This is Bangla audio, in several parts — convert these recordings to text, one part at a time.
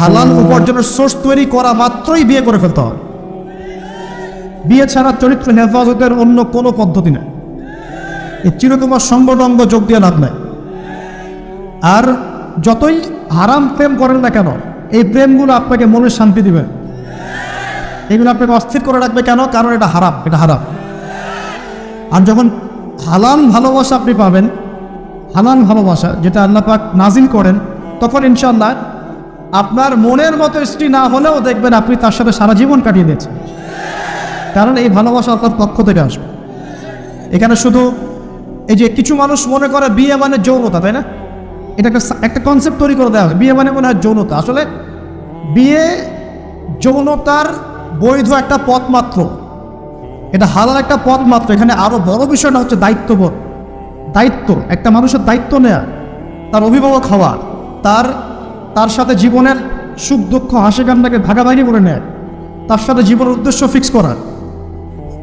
হালাল উপার্জনের সোর্স তৈরি করা মাত্রই বিয়ে করে ফেলতে হবে বিয়ে ছাড়া চরিত্র হেফাজতের অন্য কোনো পদ্ধতি নেই। এই চিরকুমার সঙ্গটঙ্গ যোগ দিয়ে লাভ নাই। আর যতই হারাম প্রেম করেন না কেন, এই প্রেমগুলো আপনাকে মনের শান্তি দিবে। এগুলো আপনাকে অস্থির করে রাখবে কেন? কারণ এটা হারাম এটা হারাম। আর যখন হালাল ভালোবাসা আপনি পাবেন, হালাল ভালোবাসা যেটা আল্লাহ পাক নাজিল করেন, তখন ইনশাল্লাহ আপনার মনের মতো স্ত্রী না হলেও দেখবেন আপনি তার সাথে সারা জীবন কাটিয়ে দিয়েছেন। কারণ এই ভালোবাসা আপনার পক্ষ থেকে আসবে। এখানে শুধু এই যে কিছু মানুষ মনে করে বিয়ে মানে যৌনতা, তাই না? এটা একটা কনসেপ্ট তৈরি করে দেওয়া বিয়ে মানে মনে হয় যৌনতা। আসলে বিয়ে যৌনতার বৈধ একটা পথ মাত্র। এটা হালাল একটা পথ মাত্র। এখানে আরও বড় বিষয়টা হচ্ছে দায়িত্ববোধ। দায়িত্ব। একটা মানুষের দায়িত্ব নেয়া, তার অভিভাবক হওয়া, তার তার সাথে জীবনের সুখ, দুঃখ, হাসি কান্নাকে ভাগাভাগি করে নেয়। তার সাথে জীবনের উদ্দেশ্য ফিক্স করা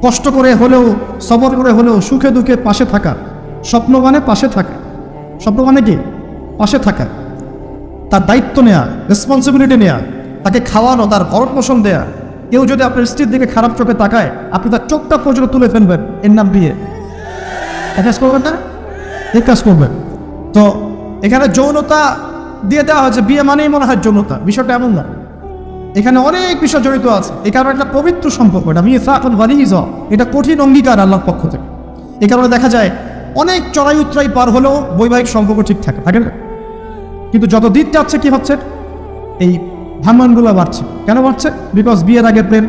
কষ্ট করে হলেও, সবর করে হলেও, সুখে দুঃখে পাশে থাকা। স্বপ্ন মানে পাশে থাকা। স্বপ্ন মানে কি? পাশে থাকা। তার দায়িত্ব নেয়া রেসপন্সিবিলিটি নেয়া, তাকে খাওয়ানো, তার ভরণ পোষণ দেয়া। কেউ যদি আপনার স্ত্রীর দিকে খারাপ চোখে তাকায়, আপনি তার চোখটা পর্যন্ত তুলে ফেলবেন। এর নাম বিয়ে এ কাজ করবেন না? এ কাজ করবেন। তো এখানে যৌনতা দিয়ে দেওয়া হয়েছে, বিয়ে মানেই মনে হয় যৌনতা, বিষয়টা এমন না। এখানে অনেক বিষয় জড়িত আছে। এ কারণে একটা পবিত্র সম্পর্ক, এটা বানিয়ে যাও এটা কঠিন অঙ্গীকার আল্লাহর পক্ষ থেকে। এ কারণে দেখা যায়, অনেক চড়াই উত্তরাই পার হলেও বৈবাহিক সম্পর্ক ঠিক থাকে থাকে না। কিন্তু যত দিন যাচ্ছে, কি হচ্ছে? এই ভাঙনগুলো বাড়ছে। কেন বাড়ছে? বিকজ বিয়ের আগে প্রেম,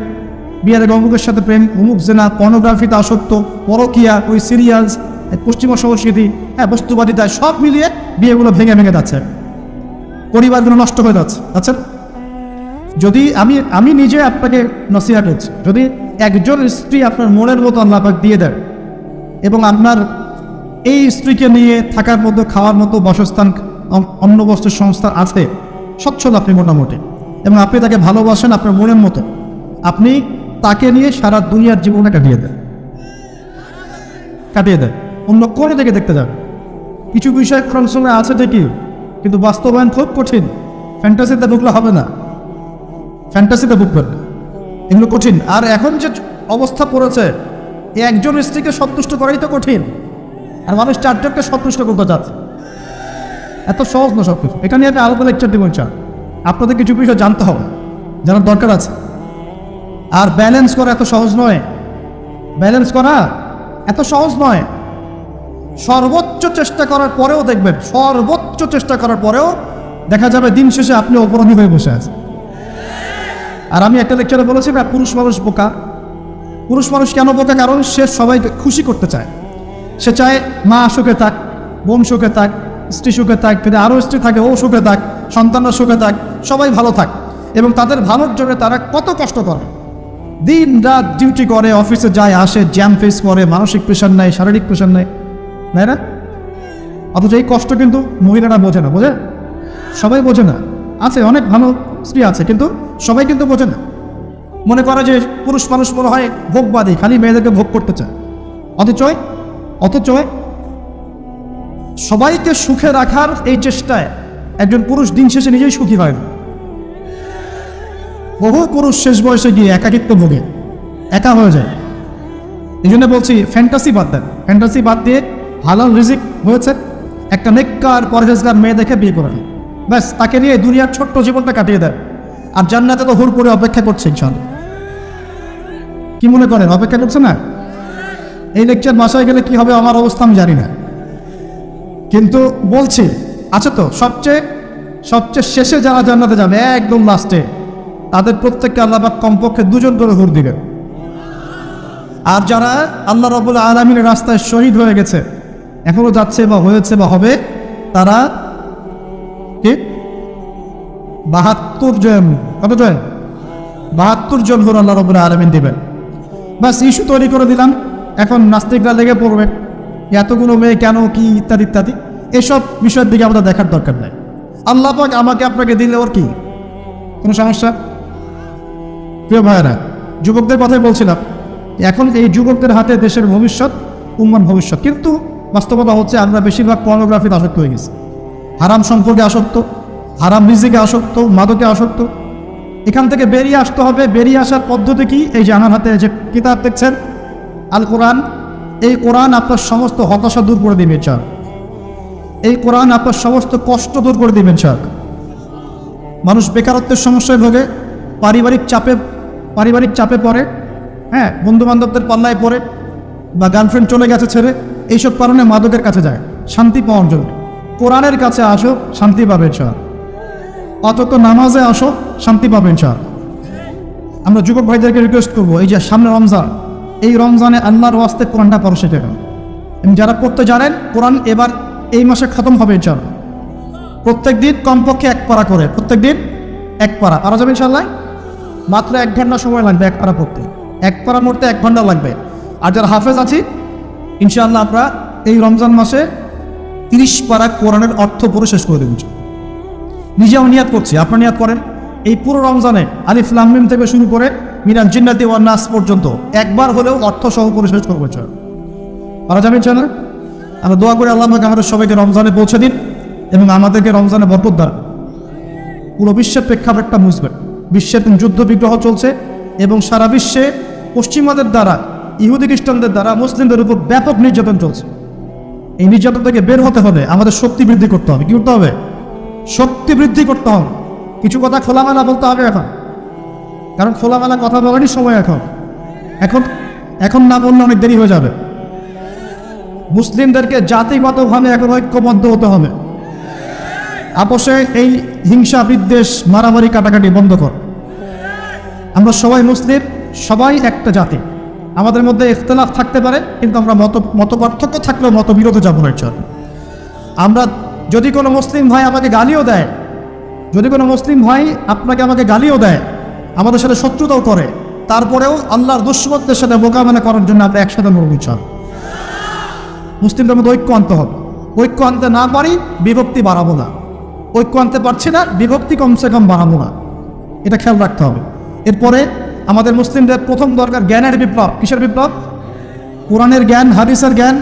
বিয়ের আগে অমুকের সাথে প্রেম, অমুক জেনা পর্নোগ্রাফিতে আসক্ত, পরকিয়া, ওই সিরিয়ালস পশ্চিমা সংস্কৃতি হ্যাঁ বস্তুবাদিতা সব মিলিয়ে বিয়েগুলো ভেঙে ভেঙে যাচ্ছে। পরিবারগুলো নষ্ট হয়ে যাচ্ছে। আচ্ছা? যদি আমি আমি নিজে আপনাকে নসিহা করছি, যদি একজন স্ত্রী আপনার মনের মতো আল্লাহ পাক দিয়ে দেয় এবং আপনার এই স্ত্রীকে নিয়ে থাকার মতো খাওয়ার মতো বাসস্থান অন্য বস্তুর সংস্থা আছে, সচ্ছল আপনি মোটামুটি। এবং আপনি তাকে ভালোবাসেন আপনার মনের মতো, আপনি তাকে নিয়ে সারা দুনিয়ার জীবনে কাটিয়ে দেন। কাটিয়ে দেন। অন্য কোনো দিকে দেখতে যাবে কিছু বিষয় সঙ্গে আছে ঠিকই। কিন্তু বাস্তবায়ন খুব কঠিন। ফ্যান্টাসিতে ঢুকলে হবে না। ফ্যান্টাসিতে ঢুকবেন না। এগুলো কঠিন। আর এখন যে অবস্থা পড়েছে একজন স্ত্রীকে সন্তুষ্ট করাই তো কঠিন। আর মানুষ চারজনকে সন্তুষ্ট করতে চাচ্ছে এত সহজ না সব কিছু এখানে একটা আলাদা লেকচার দেবেন চান আপনাদের কিছু বিষয় জানতে হবে, জানার দরকার আছে। আর ব্যালেন্স করা এত সহজ নয়। ব্যালেন্স করা এত সহজ নয়। সর্বোচ্চ চেষ্টা করার পরেও দেখবেন, সর্বোচ্চ চেষ্টা করার পরেও দেখা যাবে দিন শেষে আপনি অপরাধী হয়ে বসে আছেন। আর আমি একটা লেকচারে বলেছি না পুরুষ মানুষ বোকা। পুরুষ মানুষ কেন বোকা? কারণ সে সবাইকে খুশি করতে চায়। সে চায় মা সুখে থাক, বোন সুখে থাক, স্ত্রী সুখে থাক, যদি আরও স্ত্রী থাকে, ও সুখে থাক, সন্তানরা সুখে থাক, সবাই ভালো থাক। এবং তাদের ভালোর জন্য তারা কত কষ্ট করে। দিন রাত ডিউটি করে অফিসে যায়, আসে জ্যাম ফেস করে, মানসিক প্রেশার নেয়, শারীরিক প্রেশার নেয়। তাই না? অথচ এই কষ্ট কিন্তু মহিলারা বোঝে না, বোঝে? সবাই বোঝে না। আছে, অনেক ভালো স্ত্রী আছে, কিন্তু সবাই কিন্তু বোঝে না। মনে করে যে পুরুষ মানুষ মনে হয় ভোগবাদী, খালি মেয়েদেরকে ভোগ করতে চায়। অথচ অথচ সবাইকে সুখে রাখার এই চেষ্টায় একজন পুরুষ দিন শেষে নিজেই সুখী হয় না। বহু পুরুষ শেষ বয়সে গিয়ে একাকিত্ব ভোগে, একা হয়ে যায়। এই জন্য বলছি ফ্যান্টাসি বাদ দেন। ফ্যান্টাসি বাদ দিয়ে হালাল রিজিক হয়েছে। একটা নেককার পরহেজগার মেয়ে দেখে বিয়ে করে নেন। ব্যাস, তাকে নিয়ে দুনিয়ার ছোট্ট জীবনটা কাটিয়ে দেয়। আর জান্নাতে তো হুর করে অপেক্ষা করছে ইনশাল্লাহ। কি মনে করেন, অপেক্ষা করছে না? এই লেকচার বাসায় গেলে কি হবে আমার অবস্থা আমি জানি না। কিন্তু বলছি, আছে তো, সবচেয়ে সবচেয়ে শেষে যারা জান্নাতে যাবে, একদম লাস্টে তাদের প্রত্যেককে আল্লাহ পাক কমপক্ষে দুজন করে হুর দিলেন আর যারা আল্লাহ রবুল আলমিনের রাস্তায় শহীদ হয়ে গেছে এখনও যাচ্ছে বা হয়েছে বা হবে, তারা কি? বাহাত্তর জন, কত জন? বাহাত্তর জন করে আল্লাহ রবুল আলমিন দিবেন। বাস ইস্যু তৈরি করে দিলাম, এখন নাস্তিকরা লেগে পড়বে। এতগুলো মেয়ে কেন, কি ইত্যাদি ইত্যাদি, এসব বিষয়ের দিকে আমাদের দেখার দরকার নেই। আল্লাহ পাক আমাকে আপনাকে দিলে ওর কি? কোনো সমস্যা? প্রিয় ভাইয়েরা, যুবকদের কথাই বলছিলাম, এখন এই যুবকদের হাতে দেশের ভবিষ্যৎ উম্মান ভবিষ্যৎ। কিন্তু বাস্তবতা হচ্ছে আমরা বেশিরভাগ পর্নোগ্রাফিতে আসক্ত হয়ে গেছি। হারাম সম্পর্কে আসক্ত, হারাম রিজিকে আসক্ত, মাদকে আসক্ত। এখান থেকে বেরিয়ে আসতে হবে, বেরিয়ে আসার পদ্ধতি কি? এই যে আমার হাতে যে কিতাব দেখছেন, আল কোরআন। এই কোরআন আপনার সমস্ত হতাশা দূর করে দিবে চাক এই কোরআন আপনার সমস্ত কষ্ট দূর করে দিবেন চাক মানুষ বেকারত্বের সমস্যায় ভোগে, পারিবারিক চাপে পারিবারিক চাপে পড়ে হ্যাঁ বন্ধু বান্ধবদের পাল্লায় পড়ে, বা গার্লফ্রেন্ড চলে গেছে ছেড়ে এইসব কারণে মাদকের কাছে যায়। শান্তি পাওয়ার জন্য। কোরআনের কাছে আসো, শান্তি পাবেন চাক অতত নামাজে আসো, শান্তি পাবেন চাক আমরা যুবক ভাইদেরকে রিকোয়েস্ট করব, এই যে সামনে রমজান, এই রমজানে আল্লাহর ওয়াস্তে কোরআনটা পড়ো সেটা। এবং যারা পড়তে জানেন, কোরআন এবার এই মাসে খতম হবে ইনশাল্লাহ প্রত্যেক দিন কমপক্ষে এক পারা করে, প্রত্যেক দিন এক পারা। পারা যাবে ইনশাল্লাহ মাত্র এক ঘণ্টা সময় লাগবে এক পারা পড়তে। এক পারা মরতে এক ঘণ্টা লাগবে। আর যারা হাফেজ আছি ইনশাআল্লাহ আমরা এই রমজান মাসে তিরিশ পারা কোরআনের অর্থ পড়ে শেষ করে দেবো নিজেও নিয়াত করছি, আপনার নিয়াত করেন। এই পুরো রমজানে আলিফ লামিম থেকে শুরু করে মিনাল জিন্নাতি ওয়ান নাস পর্যন্ত একবার হলেও অর্থ সহ করে শেষ করব চান পারা যাবে না আমরা দোয়া করে আল্লাহ আমাদের সবাইকে রমজানে পৌঁছে দিন এবং আমাদেরকে রমজানে বরকত দান। পুরো বিশ্বের প্রেক্ষাপটটা বুঝবেন বিশ্বের যুদ্ধ বিগ্রহ চলছে এবং সারা বিশ্বে পশ্চিমাদের দ্বারা ইহুদি খ্রিস্টানদের দ্বারা মুসলিমদের উপর ব্যাপক নির্যাতন চলছে। এই নির্যাতন থেকে বের হতে হবে আমাদের শক্তি বৃদ্ধি করতে হবে। কি করতে হবে? শক্তি বৃদ্ধি করতে হবে। কিছু কথা খোলামেলা বলতে হবে এখন। কারণ খোলামেলা কথা বলারই সময় এখন। এখন এখন না বললে অনেক দেরি হয়ে যাবে। মুসলিমদেরকে জাতিগতভাবে এখন ঐক্যবদ্ধ হতে হবে। আপোষে এই হিংসা বিদ্বেষ মারামারি কাটাকাটি বন্ধ কর। আমরা সবাই মুসলিম, সবাই একটা জাতি। আমাদের মধ্যে ইখতলাফ থাকতে পারে, কিন্তু আমরা মত মত পার্থক্য থাকলেও মতবিরোধ যাব না চল আমরা যদি কোনো মুসলিম ভাই আমাকে গালিও দেয়, যদি কোনো মুসলিম ভাই আপনাকে আমাকে গালিও দেয়, আমাদের সাথে শত্রুতাও করে, তারপরেও আল্লাহর দুশ্মনদের সাথে মোকাবেলা করার জন্য আমরা একসাথে মরবি চল মুসলিমদের মধ্যে ঐক্য আনতে হবে। ঐক্য আনতে না পারি, বিভক্তি বাড়াবো না। ঐক্য আনতে পারছি না, বিভক্তি কমসে কম বাড়াবো না। এটা খেয়াল রাখতে হবে। এরপরে আমাদের মুসলিমদের প্রথম দরকার জ্ঞানের বিপ্লব। কিসের বিপ্লব? কোরআনের জ্ঞান, হাদিসের জ্ঞান,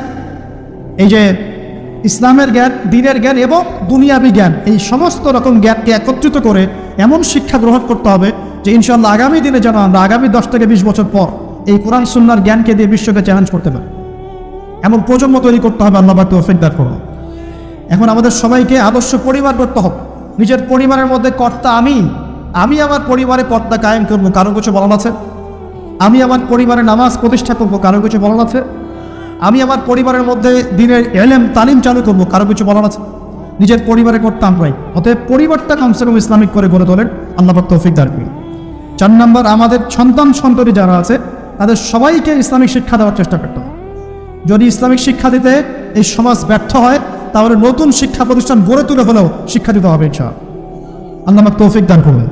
এই যে ইসলামের জ্ঞান, দিনের জ্ঞান এবং দুনিয়াবি জ্ঞান, এই সমস্ত রকম জ্ঞানকে একত্রিত করে এমন শিক্ষা গ্রহণ করতে হবে যে ইনশাল্লাহ আগামী দিনে যেন আমরা আগামী দশ থেকে বিশ বছর পর এই কোরআন সুন্নার জ্ঞানকে দিয়ে বিশ্বকে চ্যালেঞ্জ করতে পারি। এমন প্রজন্ম তৈরি করতে হবে, আল্লাহ বাদ তৌফিকদার করুন। এখন আমাদের সবাইকে আদর্শ পরিবার করতে হবে নিজের পরিবারের মধ্যে কর্তা আমি আমি আমার পরিবারে কর্তা কায়েম করব, কারও কিছু বলার আছে? আমি আমার পরিবারে নামাজ প্রতিষ্ঠা করব, কারও কিছু বলার আছে? আমি আমার পরিবারের মধ্যে দিনের এলেম, তালিম চালু করব, কারও কিছু বলার আছে? নিজের পরিবারে করতাম আমরাই অতএব পরিবারটা কমসে কম ইসলামিক করে গড়ে তোলেন। আল্লাহ তৌফিক দার করুন। চার নম্বর, আমাদের সন্তান সন্ততি যারা আছে, তাদের সবাইকে ইসলামিক শিক্ষা দেওয়ার চেষ্টা করতে হবে। যদি ইসলামিক শিক্ষা দিতে এই সমাজ ব্যর্থ হয়, তাহলে নতুন শিক্ষা প্রতিষ্ঠান গড়ে তুলে হলেও শিক্ষা দিতে হবে, ইনশাআল্লাহ। আল্লাহ তৌফিক দান করুন।